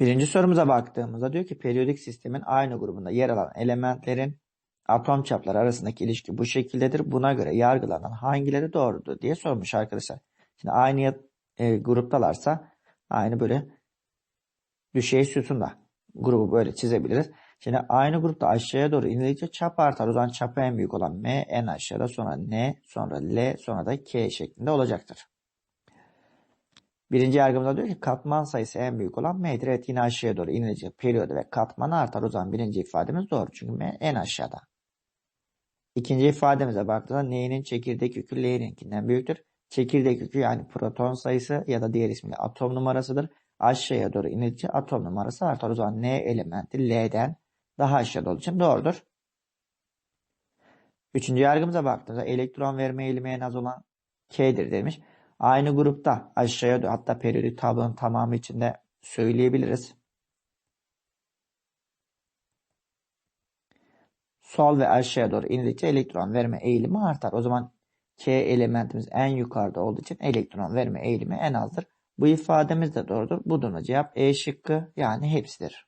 Birinci sorumuza baktığımızda diyor ki periyodik sistemin aynı grubunda yer alan elementlerin atom çapları arasındaki ilişki bu şekildedir. Buna göre yargılanan hangileri doğrudur diye sormuş arkadaşlar. Şimdi aynı e, gruptalarsa aynı böyle düşey sütunda grubu böyle çizebiliriz. Şimdi aynı grupta aşağıya doğru inildikçe çap artar. O zaman çapı en büyük olan M en aşağıda sonra N sonra L sonra da K şeklinde olacaktır. Birinci yargımızda diyor ki katman sayısı en büyük olan M'dir. Evet yine aşağıya doğru inilince periyodu ve katmanı artar. O zaman birinci ifademiz doğru. Çünkü M en aşağıda. İkinci ifademize baktığımızda N'nin çekirdek yükü L'ninkinden büyüktür. Çekirdek yükü yani proton sayısı ya da diğer ismiyle atom numarasıdır. Aşağıya doğru inilince atom numarası artar. O zaman N elementi L'den daha aşağıda olduğu için doğrudur. Üçüncü yargımıza baktığımızda elektron verme eğilimi en az olan K'dir demiş. Aynı grupta aşağıya hatta periyodik tablonun tamamı içinde söyleyebiliriz. Sol ve aşağıya doğru indikçe elektron verme eğilimi artar. O zaman K elementimiz en yukarıda olduğu için elektron verme eğilimi en azdır. Bu ifademiz de doğrudur. Bu durumda cevap E şıkkı yani hepsidir.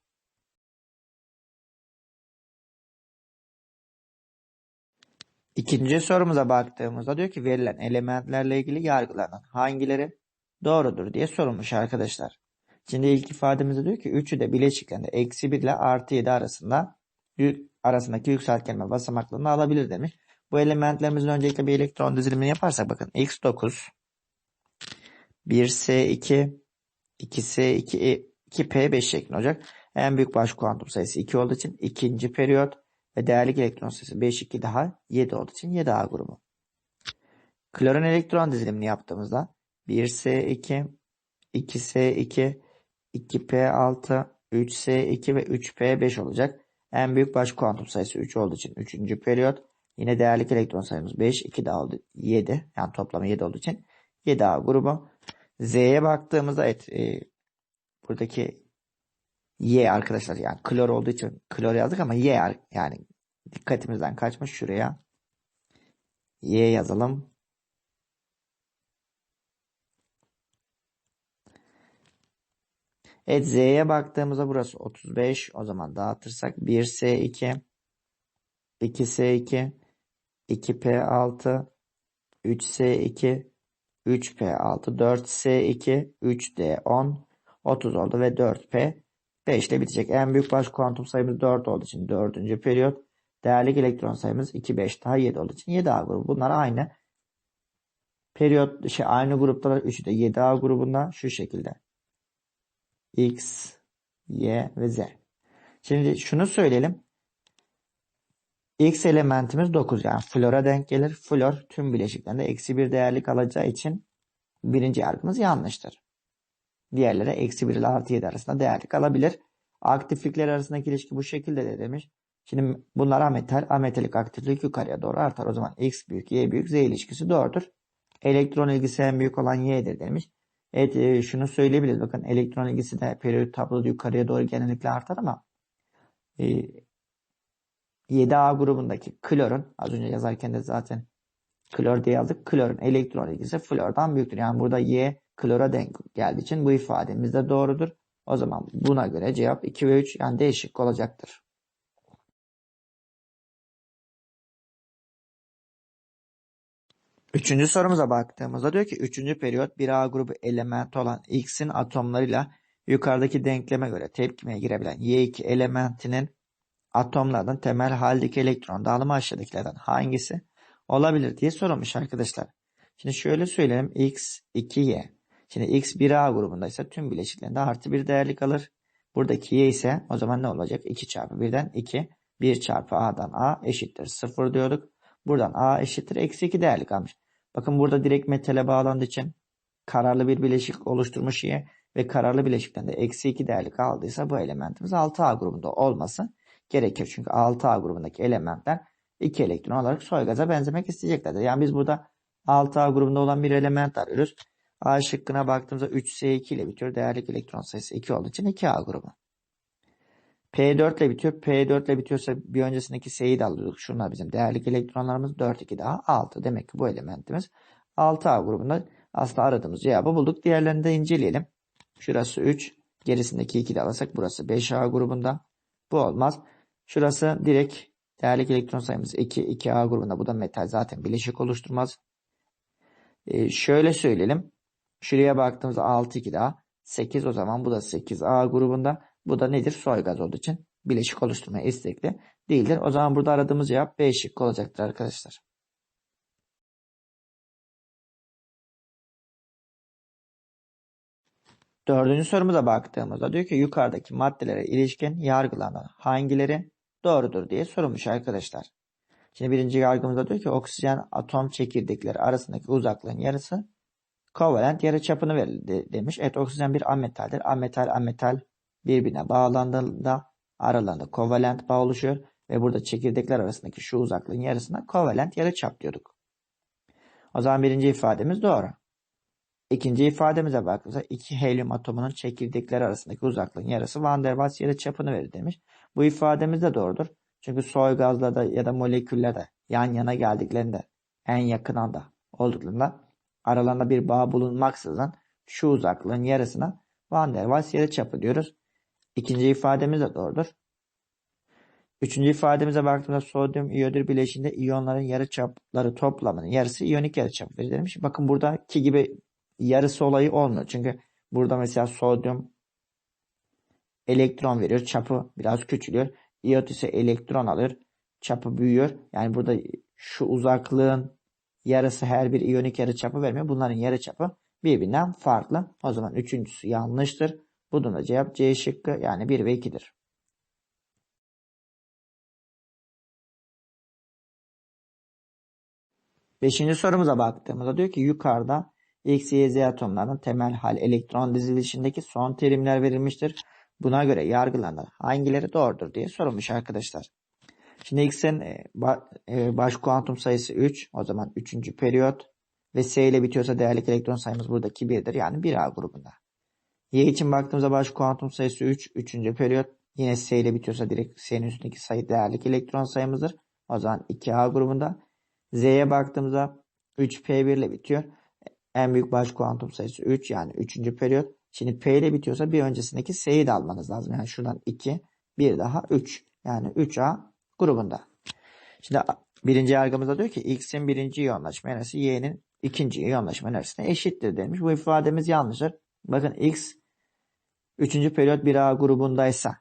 İkinci sorumuza baktığımızda diyor ki verilen elementlerle ilgili yargılanan hangileri doğrudur diye sorulmuş arkadaşlar. Şimdi ilk ifademizde diyor ki üçü de bileşiklerinde eksi 1 ile artı 7 arasında yük- arasındaki yükseltgenme basamaklarını alabilir demiş. Bu elementlerimizin öncelikle bir elektron dizilimini yaparsak bakın x9 1s2 2s2 2p5 şeklinde olacak. En büyük baş kuantum sayısı 2 olduğu için ikinci periyot ve değerli elektron sayısı 5 2 daha 7 olduğu için 7A grubu. Klorun elektron dizilimini yaptığımızda 1s2 2s2 2p6 3s2 ve 3p5 olacak. En büyük baş kuantum sayısı 3 olduğu için 3. periyot. Yine değerli elektron sayımız 5, 2 daha oldu 7. Yani toplamı 7 olduğu için 7A grubu. Z'ye baktığımızda evet, e, buradaki Y arkadaşlar yani klor olduğu için klor yazdık ama Y yani dikkatimizden kaçmış şuraya. Y yazalım. Evet Z'ye baktığımızda burası 35. O zaman dağıtırsak 1S2 2S2 2P6 3S2 3P6 4S2 3D10 30 oldu ve 4P 5 ile bitecek. En büyük baş kuantum sayımız 4 olduğu için 4. periyot. Değerli elektron sayımız 2 5 daha 7 olduğu için 7A grubu. Bunlar aynı periyot şey aynı gruptalar. Üçü de 7A grubunda şu şekilde. X, Y ve Z. Şimdi şunu söyleyelim. X elementimiz 9 yani flora denk gelir. Flor tüm bileşiklerinde eksi bir değerlik alacağı için birinci yargımız yanlıştır. Diğerleri eksi 1 ile artı 7 arasında değerlik alabilir. Aktiflikler arasındaki ilişki bu şekilde de demiş. Şimdi bunlar ametal, ametalik aktiflik yukarıya doğru artar. O zaman X büyük, Y büyük, Z ilişkisi doğrudur. Elektron ilgisi en büyük olan Y'dir demiş. Evet e, şunu söyleyebiliriz. Bakın elektron ilgisi de periyodik tabloda yukarıya doğru genellikle artar ama e, 7A grubundaki klorun az önce yazarken de zaten klor diye yazdık. Klorun elektron ilgisi flordan büyüktür. Yani burada Y klora denk geldiği için bu ifademiz de doğrudur. O zaman buna göre cevap 2 ve 3 yani değişik olacaktır. Üçüncü sorumuza baktığımızda diyor ki üçüncü periyot 1A grubu elementi olan X'in atomlarıyla yukarıdaki denkleme göre tepkimeye girebilen Y2 elementinin atomlardan temel haldeki elektron dağılımı aşağıdakilerden hangisi olabilir diye sorulmuş arkadaşlar. Şimdi şöyle söyleyelim X 2Y. Şimdi X 1A grubundaysa tüm bileşiklerinde artı bir değerlik alır. Buradaki Y ise o zaman ne olacak? 2 çarpı 1'den 2. 1 çarpı A'dan A eşittir 0 diyorduk. Buradan A eşittir eksi 2 değerlik almış. Bakın burada direkt metale bağlandığı için kararlı bir bileşik oluşturmuş Y ve kararlı bileşikten de eksi 2 değerlik aldıysa bu elementimiz 6A grubunda olması gerekir. Çünkü 6A grubundaki elementler 2 elektron olarak soy gaza benzemek isteyeceklerdir. Yani biz burada 6A grubunda olan bir element arıyoruz. A şıkkına baktığımızda 3S2 ile bitiyor. Değerli elektron sayısı 2 olduğu için 2A grubu. P4 ile bitiyor. P4 ile bitiyorsa bir öncesindeki S'yi de alıyorduk. Şunlar bizim değerli elektronlarımız 4, 2 daha 6. Demek ki bu elementimiz 6A grubunda aslında aradığımız cevabı bulduk. Diğerlerini de inceleyelim. Şurası 3, Gerisindeki 2 de alırsak burası 5A grubunda. Bu olmaz. Şurası direkt değerli elektron sayımız 2. 2A grubunda. Bu da metal zaten bileşik oluşturmaz. Ee, şöyle söyleyelim. Şuraya baktığımızda 6 2 daha 8 o zaman bu da 8A grubunda. Bu da nedir? Soy gaz olduğu için bileşik oluşturmaya istekli değildir. O zaman burada aradığımız cevap B şıkkı olacaktır arkadaşlar. Dördüncü sorumuza baktığımızda diyor ki yukarıdaki maddelere ilişkin yargılanan hangileri doğrudur diye sorulmuş arkadaşlar. Şimdi birinci yargımızda diyor ki oksijen atom çekirdekleri arasındaki uzaklığın yarısı kovalent yarıçapını verir demiş. Evet oksijen bir ametaldir. Ametal ametal birbirine bağlandığında aralarında kovalent bağ oluşuyor ve burada çekirdekler arasındaki şu uzaklığın yarısına kovalent yarıçap diyorduk. O zaman birinci ifademiz doğru. İkinci ifademize baktığımızda iki helyum atomunun çekirdekleri arasındaki uzaklığın yarısı Van der Waals yarıçapını verir demiş. Bu ifademiz de doğrudur. Çünkü soy gazlarda ya da moleküllerde yan yana geldiklerinde en yakın anda olduklarında aralarında bir bağ bulunmaksızın şu uzaklığın yarısına Van der Waals yarıçapı diyoruz. İkinci ifademiz de doğrudur. Üçüncü ifademize baktığımızda sodyum iyodür bileşiğinde iyonların yarıçapları toplamının yarısı iyonik yarıçap verilmiş. Bakın buradaki gibi yarısı olayı olmuyor. Çünkü burada mesela sodyum elektron veriyor. Çapı biraz küçülüyor. İyot ise elektron alır. Çapı büyüyor. Yani burada şu uzaklığın yarısı her bir iyonik yarıçapı vermiyor. Bunların yarıçapı birbirinden farklı. O zaman üçüncüsü yanlıştır. Bu durumda cevap C şıkkı yani 1 ve 2'dir. Beşinci sorumuza baktığımızda diyor ki yukarıda X, Y, Z atomlarının temel hal elektron dizilişindeki son terimler verilmiştir. Buna göre yargılanan hangileri doğrudur diye sorulmuş arkadaşlar. Şimdi X'in e, e, baş kuantum sayısı 3. O zaman 3. periyot. Ve S ile bitiyorsa değerli elektron sayımız buradaki 1'dir. Yani 1A grubunda. Y için baktığımızda baş kuantum sayısı 3. 3. periyot. Yine S ile bitiyorsa direkt S'nin üstündeki sayı değerli elektron sayımızdır. O zaman 2A grubunda. Z'ye baktığımızda 3P1 ile bitiyor. En büyük baş kuantum sayısı 3 yani 3. periyot. Şimdi P ile bitiyorsa bir öncesindeki S'yi de almanız lazım. Yani şuradan 2, bir daha 3. Yani 3A grubunda. Şimdi birinci yargımızda diyor ki X'in birinci iyonlaşma enerjisi Y'nin ikinci iyonlaşma enerjisine eşittir demiş. Bu ifademiz yanlıştır. Bakın X 3. periyot 1A grubundaysa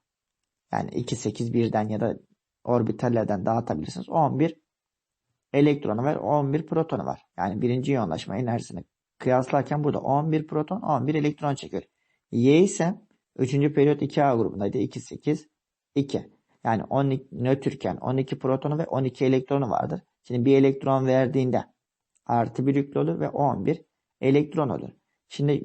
yani 2, 8, 1'den ya da orbitallerden dağıtabilirsiniz. 11 elektronu var, 11 protonu var. Yani birinci iyonlaşma enerjisini kıyaslarken burada 11 proton, 11 elektron çekiyor. Y ise 3. periyot 2A grubundaydı. 2, 8, 2. Yani 12, nötrken 12 protonu ve 12 elektronu vardır. Şimdi bir elektron verdiğinde artı bir yüklü olur ve 11 elektron olur. Şimdi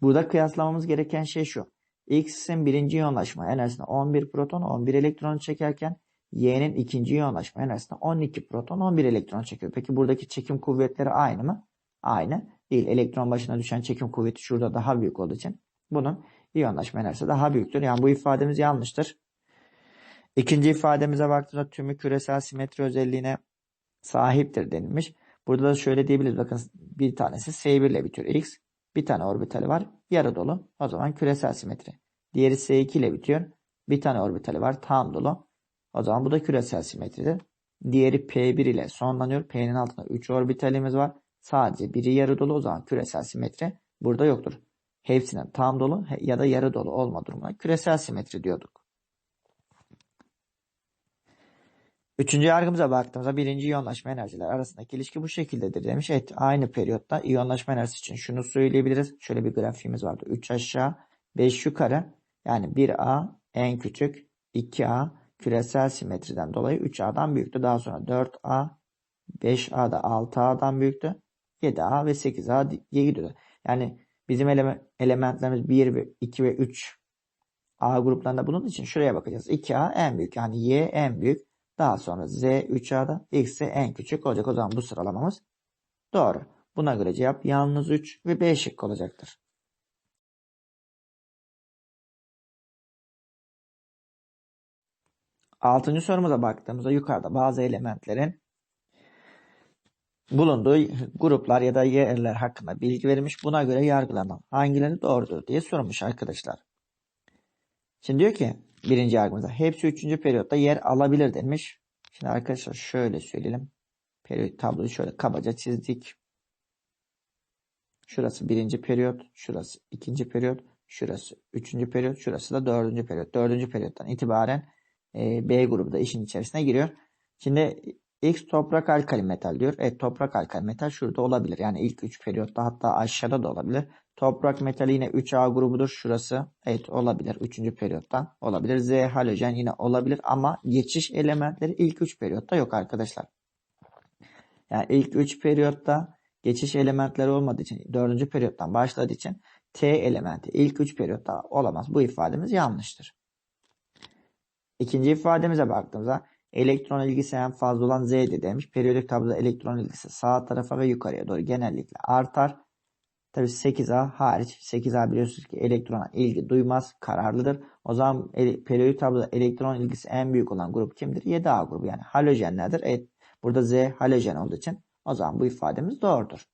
burada kıyaslamamız gereken şey şu. X'in birinci iyonlaşma enerjisine 11 proton 11 elektron çekerken Y'nin ikinci iyonlaşma enerjisine 12 proton 11 elektron çekiyor. Peki buradaki çekim kuvvetleri aynı mı? Aynı değil. Elektron başına düşen çekim kuvveti şurada daha büyük olduğu için bunun iyonlaşma enerjisi daha büyüktür. Yani bu ifademiz yanlıştır. İkinci ifademize baktığımızda tümü küresel simetri özelliğine sahiptir denilmiş. Burada da şöyle diyebiliriz. Bakın bir tanesi S1 ile bitiyor. X. Bir tane orbitali var. Yarı dolu. O zaman küresel simetri. Diğeri S2 ile bitiyor. Bir tane orbitali var. Tam dolu. O zaman bu da küresel simetridir. Diğeri P1 ile sonlanıyor. P'nin altında 3 orbitalimiz var. Sadece biri yarı dolu o zaman küresel simetri burada yoktur. Hepsinin tam dolu ya da yarı dolu olma durumuna küresel simetri diyorduk. Üçüncü yargımıza baktığımızda birinci iyonlaşma enerjiler arasındaki ilişki bu şekildedir demiş. Evet aynı periyotta iyonlaşma enerjisi için şunu söyleyebiliriz. Şöyle bir grafiğimiz vardı. 3 aşağı 5 yukarı yani 1A en küçük 2A küresel simetriden dolayı 3A'dan büyüktü. Daha sonra 4A 5A da 6A'dan büyüktü. 7A ve 8A'ya gidiyor. Yani bizim ele elementlerimiz 1 ve 2 ve 3 A gruplarında bulunduğu için şuraya bakacağız. 2A en büyük yani Y en büyük. Daha sonra Z 3A'da X ise en küçük olacak. O zaman bu sıralamamız doğru. Buna göre cevap yalnız 3 ve B şıkkı olacaktır. Altıncı sorumuza baktığımızda yukarıda bazı elementlerin bulunduğu gruplar ya da yerler hakkında bilgi verilmiş. Buna göre yargılanan hangileri doğrudur diye sorulmuş arkadaşlar. Şimdi diyor ki birinci yargımızda hepsi üçüncü periyotta yer alabilir demiş. Şimdi arkadaşlar şöyle söyleyelim. Periyot tabloyu şöyle kabaca çizdik. Şurası birinci periyot, şurası ikinci periyot, şurası üçüncü periyot, şurası da dördüncü periyot. Dördüncü periyottan itibaren e, B grubu da işin içerisine giriyor. Şimdi X toprak alkali metal diyor. Evet toprak alkali metal şurada olabilir. Yani ilk 3 periyotta hatta aşağıda da olabilir. Toprak metali yine 3A grubudur. Şurası evet olabilir. 3. periyottan olabilir. Z halojen yine olabilir ama geçiş elementleri ilk 3 periyotta yok arkadaşlar. Yani ilk 3 periyotta geçiş elementleri olmadığı için 4. periyottan başladığı için T elementi ilk 3 periyotta olamaz. Bu ifademiz yanlıştır. İkinci ifademize baktığımızda elektron ilgisi en fazla olan Z'de demiş. Periyodik tabloda elektron ilgisi sağ tarafa ve yukarıya doğru genellikle artar. Tabi 8A hariç 8A biliyorsunuz ki elektrona ilgi duymaz, kararlıdır. O zaman periyodik tabloda elektron ilgisi en büyük olan grup kimdir? 7A grubu yani halojenlerdir. Evet, burada Z halojen olduğu için o zaman bu ifademiz doğrudur.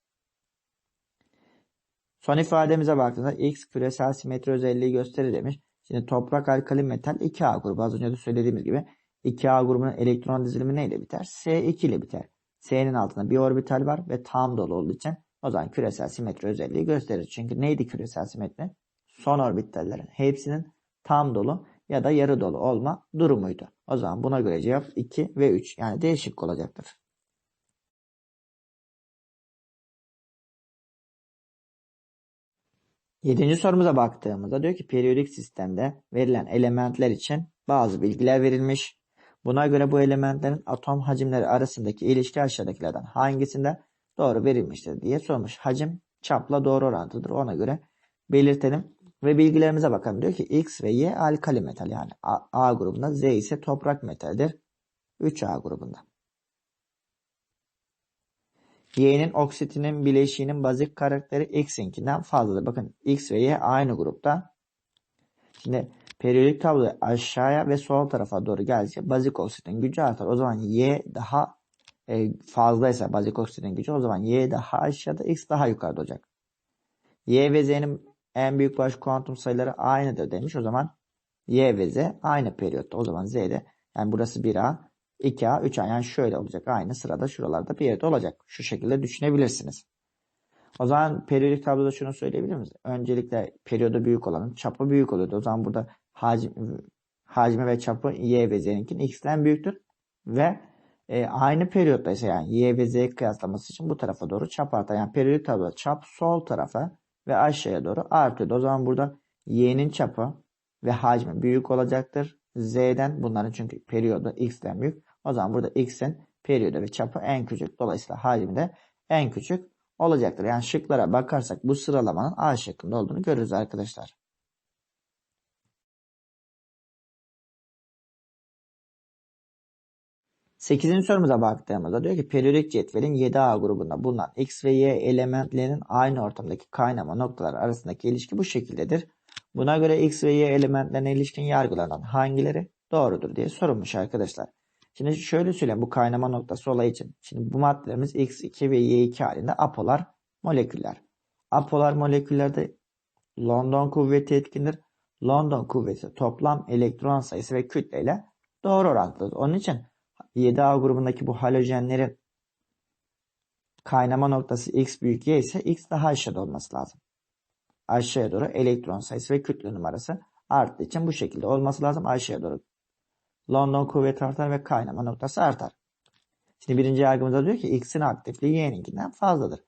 Son ifademize baktığımızda X küresel simetri özelliği gösterir demiş. Şimdi toprak alkali metal 2A grubu az önce de söylediğimiz gibi 2A grubunun elektron dizilimi neyle biter? S2 ile biter. S'nin altında bir orbital var ve tam dolu olduğu için o zaman küresel simetri özelliği gösterir. Çünkü neydi küresel simetri? Son orbitallerin hepsinin tam dolu ya da yarı dolu olma durumuydu. O zaman buna göre cevap 2 ve 3 yani değişik olacaktır. Yedinci sorumuza baktığımızda diyor ki periyodik sistemde verilen elementler için bazı bilgiler verilmiş. Buna göre bu elementlerin atom hacimleri arasındaki ilişki aşağıdakilerden hangisinde doğru verilmiştir diye sormuş. Hacim çapla doğru orantıdır. Ona göre belirtelim ve bilgilerimize bakalım. Diyor ki X ve Y alkali metal yani A, A grubunda Z ise toprak metaldir. 3A grubunda. Y'nin oksitinin bileşiğinin bazik karakteri X'inkinden fazladır. Bakın X ve Y aynı grupta. Şimdi periyodik tablo aşağıya ve sol tarafa doğru geldikçe bazik oksitin gücü artar. O zaman Y daha e, fazlaysa bazik oksitin gücü o zaman Y daha aşağıda X daha yukarıda olacak. Y ve Z'nin en büyük baş kuantum sayıları aynıdır demiş. O zaman Y ve Z aynı periyotta. O zaman Z'de yani burası 1A, 2A, 3A yani şöyle olacak. Aynı sırada şuralarda bir yerde olacak. Şu şekilde düşünebilirsiniz. O zaman periyodik tabloda şunu söyleyebilir miyiz? Öncelikle periyodu büyük olanın çapı büyük oluyordu. O zaman burada hacim, hacmi ve çapı Y ve Z'ninkin X'ten büyüktür. Ve e, aynı periyotta ise yani Y ve Z kıyaslaması için bu tarafa doğru çap artar. Yani periyodik tabloda çap sol tarafa ve aşağıya doğru artıyor. O zaman burada Y'nin çapı ve hacmi büyük olacaktır. Z'den bunların çünkü periyodu X'ten büyük. O zaman burada X'in periyodu ve çapı en küçük. Dolayısıyla hacmi de en küçük olacaktır. Yani şıklara bakarsak bu sıralamanın A şıkkında olduğunu görürüz arkadaşlar. Sekizinci sorumuza baktığımızda diyor ki periyodik cetvelin 7A grubunda bulunan X ve Y elementlerinin aynı ortamdaki kaynama noktaları arasındaki ilişki bu şekildedir. Buna göre X ve Y elementlerine ilişkin yargılanan hangileri doğrudur diye sorulmuş arkadaşlar. Şimdi şöyle söyleyeyim bu kaynama noktası olayı için. Şimdi bu maddelerimiz X2 ve Y2 halinde apolar moleküller. Apolar moleküllerde London kuvveti etkindir. London kuvveti toplam elektron sayısı ve kütleyle doğru orantılıdır. Onun için 7A grubundaki bu halojenlerin kaynama noktası X büyük Y ise X daha aşağıda olması lazım. Aşağıya doğru elektron sayısı ve kütle numarası arttığı için bu şekilde olması lazım. Aşağıya doğru London kuvveti artar ve kaynama noktası artar. Şimdi birinci yargımızda diyor ki X'in aktifliği Y'ninkinden fazladır.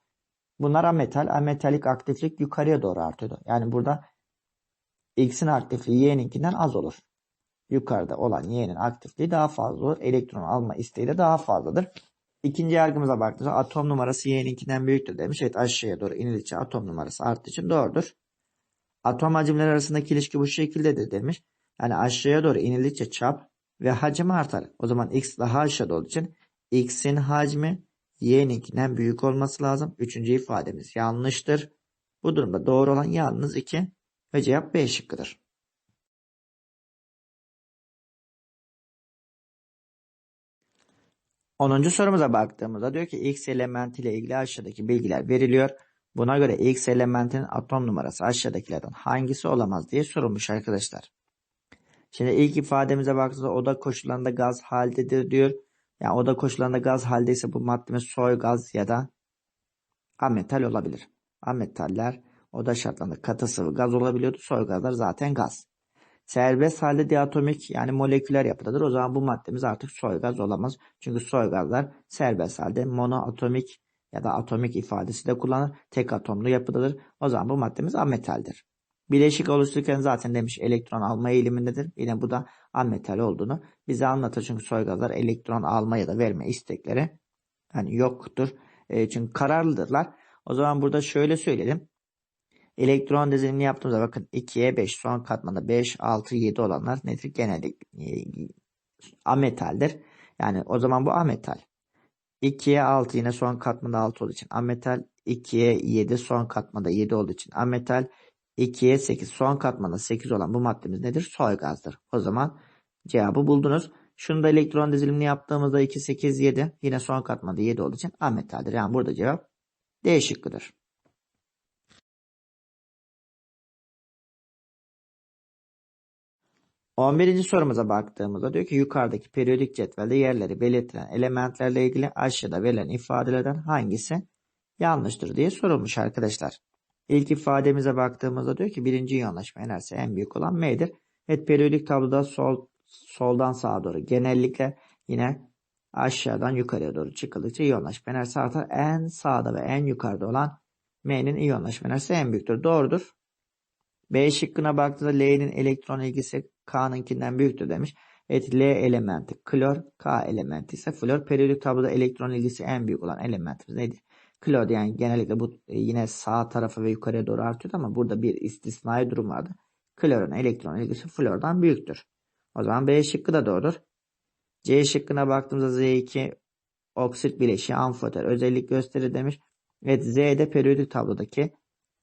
Bunlar ametal. Ametalik aktiflik yukarıya doğru artıyordu. Yani burada X'in aktifliği Y'ninkinden az olur. Yukarıda olan Y'nin aktifliği daha fazla olur. Elektron alma isteği de daha fazladır. İkinci yargımıza baktığımızda atom numarası Y'ninkinden büyüktür demiş. Evet aşağıya doğru inildikçe atom numarası arttığı için doğrudur. Atom hacimleri arasındaki ilişki bu şekildedir demiş. Yani aşağıya doğru inildikçe çap ve hacim artar. O zaman x daha aşağıda olduğu için x'in hacmi y'ninkinden büyük olması lazım. Üçüncü ifademiz yanlıştır. Bu durumda doğru olan yalnız 2 ve cevap B şıkkıdır. Onuncu sorumuza baktığımızda diyor ki X elementi ile ilgili aşağıdaki bilgiler veriliyor. Buna göre X elementinin atom numarası aşağıdakilerden hangisi olamaz diye sorulmuş arkadaşlar. Şimdi ilk ifademize baktığımızda oda koşullarında gaz haldedir diyor. Yani oda koşullarında gaz haldeyse bu maddemiz soy gaz ya da ametal olabilir. Ametaller oda şartlarında katı sıvı gaz olabiliyordu. Soy gazlar zaten gaz. Serbest halde diatomik yani moleküler yapıdadır. O zaman bu maddemiz artık soy gaz olamaz. Çünkü soy gazlar serbest halde monoatomik ya da atomik ifadesi de kullanır. Tek atomlu yapıdadır. O zaman bu maddemiz ametaldir. Bileşik oluştururken zaten demiş elektron alma eğilimindedir. Yine bu da ametal olduğunu bize anlatır. Çünkü soy gazlar elektron alma ya da verme istekleri hani yoktur. E, çünkü kararlıdırlar. O zaman burada şöyle söyleyelim. Elektron dizilimini yaptığımızda bakın 2'ye 5 son katmanda 5, 6, 7 olanlar nedir? Genellikle e, ametaldir. Yani o zaman bu ametal. 2'ye 6 yine son katmanda 6 olduğu için ametal. 2'ye 7 son katmanda 7 olduğu için ametal. 2'ye 8 son katmanda 8 olan bu maddemiz nedir? Soy gazdır. O zaman cevabı buldunuz. Şunu da elektron dizilimini yaptığımızda 2, 8, 7 yine son katmanda 7 olduğu için ametaldir. Yani burada cevap D şıkkıdır. 11. sorumuza baktığımızda diyor ki yukarıdaki periyodik cetvelde yerleri belirtilen elementlerle ilgili aşağıda verilen ifadelerden hangisi yanlıştır diye sorulmuş arkadaşlar. İlk ifademize baktığımızda diyor ki birinci iyonlaşma enerjisi en büyük olan M'dir. Evet periyodik tabloda sol, soldan sağa doğru genellikle yine aşağıdan yukarıya doğru çıkıldıkça iyonlaşma enerjisi artar. En sağda ve en yukarıda olan M'nin iyonlaşma enerjisi en büyüktür. Doğrudur. B şıkkına baktığında L'nin elektron ilgisi K'nınkinden büyüktür demiş. Evet L elementi klor, K elementi ise flor. Periyodik tabloda elektron ilgisi en büyük olan elementimiz nedir? Klor yani genellikle bu e, yine sağ tarafa ve yukarıya doğru artıyor ama burada bir istisnai durum vardı. Klorun elektron ilgisi flordan büyüktür. O zaman B şıkkı da doğrudur. C şıkkına baktığımızda Z2 oksit bileşiği amfoter özellik gösterir demiş. Evet Z'de periyodik tablodaki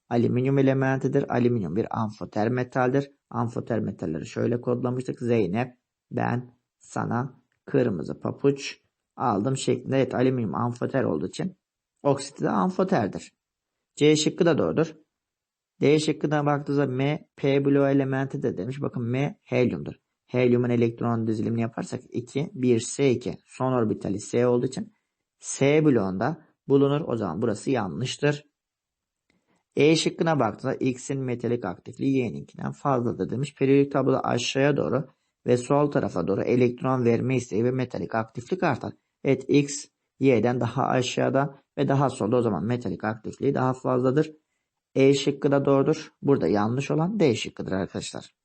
alüminyum elementidir. Alüminyum bir amfoter metaldir. Amfoter metalleri şöyle kodlamıştık. Zeynep, ben, sana kırmızı papuç aldım şeklinde. Evet alüminyum amfoter olduğu için oksiti de amfoterdir. C şıkkı da doğrudur. D şıkkına baktığımızda M, P bloğu elementi de demiş. Bakın M helyumdur. Helyumun elektron dizilimini yaparsak 2, 1, S2. Son orbitali S olduğu için S bloğunda bulunur. O zaman burası yanlıştır. E şıkkına baktığında X'in metalik aktifliği Y'ninkinden fazladır demiş. Periyodik tabloda aşağıya doğru ve sol tarafa doğru elektron verme isteği ve metalik aktiflik artar. Evet X Y'den daha aşağıda ve daha solda o zaman metalik aktifliği daha fazladır. E şıkkı da doğrudur. Burada yanlış olan D şıkkıdır arkadaşlar.